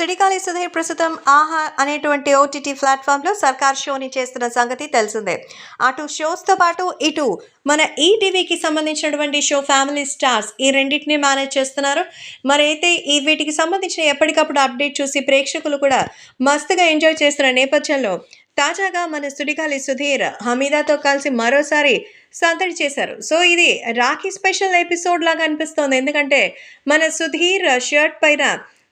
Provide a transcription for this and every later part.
సుడిగాలి సుధీర్ ప్రస్తుతం ఆహా అనేటువంటి ఓటీటీ ప్లాట్ఫామ్లో సర్కార్ షోని చేస్తున్న సంగతి తెలిసిందే. అటు షోస్తో పాటు ఇటు మన ఈటీవీకి సంబంధించినటువంటి షో ఫ్యామిలీ స్టార్స్ ఈ రెండింటిని మేనేజ్ చేస్తున్నారు. మరి అయితే ఈ వీటికి సంబంధించిన ఎప్పటికప్పుడు అప్డేట్ చూసి ప్రేక్షకులు కూడా మస్తుగా ఎంజాయ్ చేస్తున్న నేపథ్యంలో తాజాగా మన సుడిగాలి సుధీర్ హమీదాతో కలిసి మరోసారి సందడి చేశారు. సో ఇది రాఖీ స్పెషల్ ఎపిసోడ్ లాగా అనిపిస్తోంది. ఎందుకంటే మన సుధీర్ షర్ట్ పైన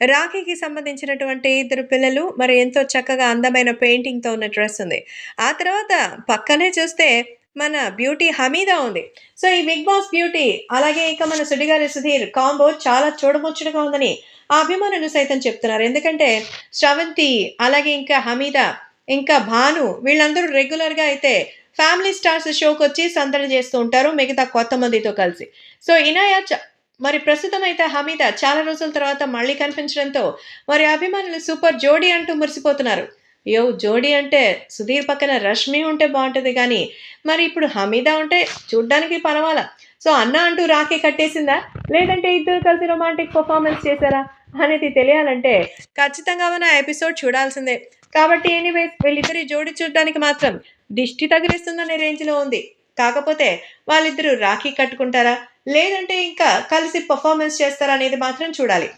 రాఖీకి సంబంధించినటువంటి ఇద్దరు పిల్లలు మరి ఎంతో చక్కగా అందమైన పెయింటింగ్తో ఉన్న డ్రెస్ ఉంది. ఆ తర్వాత పక్కనే చూస్తే మన బ్యూటీ హమీదా ఉంది. సో ఈ బిగ్ బాస్ బ్యూటీ అలాగే ఇక మన సుడిగాలి సుధీర్ కాంబో చాలా చూడముచ్చటగా ఉందని ఆ అభిమానులు సైతం చెప్తున్నారు. ఎందుకంటే శ్రవంతి అలాగే ఇంకా హమీదా ఇంకా భాను వీళ్ళందరూ రెగ్యులర్గా అయితే ఫ్యామిలీ స్టార్స్ షోకి వచ్చి సందడి చేస్తూ ఉంటారు. మిగతా కొత్త మందితో కలిసి. సో ఇనాయా చ- మరి ప్రస్తుతం అయితే హమీద చాలా రోజుల తర్వాత మళ్ళీ కనిపించడంతో మరి అభిమానులు సూపర్ జోడీ అంటూ మురిసిపోతున్నారు. యో జోడీ అంటే సుధీర్ పక్కన రష్మి ఉంటే బాగుంటుంది కానీ మరి ఇప్పుడు హమీదా ఉంటే చూడ్డానికి పర్వాలా? సో అన్న అంటూ రాఖీ కట్టేసిందా? లేదంటే ఇద్దరు కలిసి రొమాంటిక్ పర్ఫార్మెన్స్ చేశారా అనేది తెలియాలంటే ఖచ్చితంగా మన ఎపిసోడ్ చూడాల్సిందే. కాబట్టి ఎనీవేస్ వీళ్ళిద్దరి జోడి చూడడానికి మాత్రం దిష్టి తగిలిస్తుందనే రేంజ్లో ఉంది. కాకపోతే వాళ్ళిద్దరూ రాఖీ కట్టుకుంటారా? లేదంటే ఇంకా కలిసి పర్ఫార్మెన్స్ చేస్తారనేది మాత్రం చూడాలి.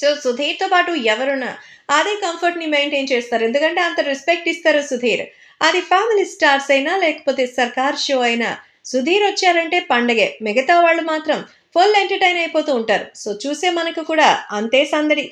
సో సుధీర్తో పాటు ఎవరున్నా అదే కంఫర్ట్ని మెయింటైన్ చేస్తారు. ఎందుకంటే అంత రెస్పెక్ట్ ఇస్తారు సుధీర్. అది ఫ్యామిలీ స్టార్స్ అయినా లేకపోతే సర్కార్ షో అయినా సుధీర్ వచ్చారంటే పండగే. మిగతా వాళ్ళు మాత్రం ఫుల్ ఎంటర్టైన్ అయిపోతూ ఉంటారు. సో చూసే మనకు కూడా అంతే సందడి.